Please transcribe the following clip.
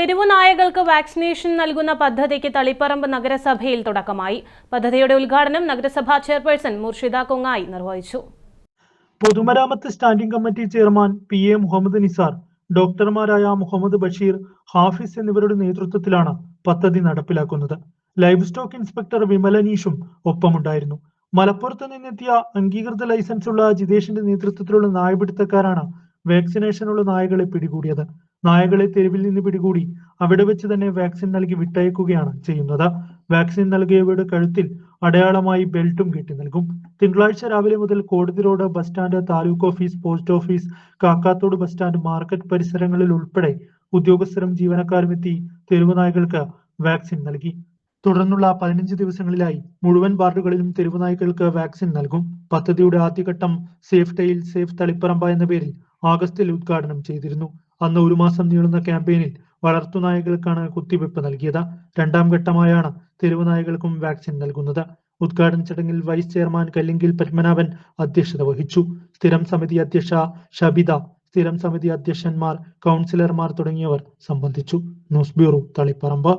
തെരുവു നായകൾക്ക് വാക്സിനേഷൻ നൽകുന്ന പദ്ധതിക്ക് തളിപ്പറമ്പ് നഗരസഭയിൽ തുടക്കമായി. പദ്ധതിയുടെ ഉദ്ഘാടനം നഗരസഭാ ചെയർപേഴ്സൺ മുർഷിദ കൊങ്ങായി നിർവഹിച്ചു. പൊതുമരാമത്ത് standing committee chairman P A Muhammad Nisar ഡോക്ടർമാരായ Muhammad Basheer Hafiz എന്നിവരുടെ നേതൃത്വത്തിലാണ് പദ്ധതി നടപ്പിലാക്കുന്നത്. ലൈവ് സ്റ്റോക്ക് ഇൻസ്പെക്ടർ വിമലനീഷും ഒപ്പമുണ്ടായിരുന്നു. മലപ്പുറത്ത് നിന്നെത്തിയ അംഗീകൃത ലൈസൻസ് ഉള്ള ജിതേഷിന്റെ നേതൃത്വത്തിലുള്ള നായപിടുത്തക്കാരാണ് വാക്സിനേഷനുള്ള നായകളെ പിടികൂടിയത്. നായകളെ തെരുവിൽ നിന്ന് പിടികൂടി അവിടെ വെച്ച് തന്നെ വാക്സിൻ നൽകി വിട്ടയക്കുകയാണ് ചെയ്യുന്നത്. വാക്സിൻ നൽകിയവരുടെ കഴുത്തിൽ അടയാളമായി ബെൽറ്റും കെട്ടി നൽകും. തിങ്കളാഴ്ച രാവിലെ മുതൽ കോടതി road bus stand taluk office post office Kakkathod bus stand market പരിസരങ്ങളിൽ ഉൾപ്പെടെ ഉദ്യോഗസ്ഥരും ജീവനക്കാരും എത്തി തെരുവ് നായകൾക്ക് വാക്സിൻ നൽകി. തുടർന്നുള്ള പതിനഞ്ച് ദിവസങ്ങളിലായി മുഴുവൻ വാർഡുകളിലും തെരുവ് നായ്ക്കൾക്ക് വാക്സിൻ നൽകും. പദ്ധതിയുടെ ആദ്യഘട്ടം സേഫ് ടൈൽ സേഫ് തളിപ്പറമ്പ എന്ന പേരിൽ ആഗസ്റ്റിൽ ഉദ്ഘാടനം ചെയ്തിരുന്നു. അന്ന് ഒരു മാസം നീളുന്ന ക്യാമ്പയിനിൽ വളർത്തുനായകൾക്കാണ് കുത്തിവെപ്പ് നൽകിയത്. രണ്ടാം ഘട്ടമായാണ് തെരുവ് നായകൾക്കും വാക്സിൻ നൽകുന്നത്. ഉദ്ഘാടന ചടങ്ങിൽ വൈസ് ചെയർമാൻ കല്ലിങ്കിൽ പത്മനാഭൻ അധ്യക്ഷത വഹിച്ചു. സ്ഥിരം സമിതി അധ്യക്ഷ ഷബിത സ്ഥിരം സമിതി അധ്യക്ഷന്മാർ കൗൺസിലർമാർ തുടങ്ങിയവർ സംബന്ധിച്ചു. News bureau Taliparamba.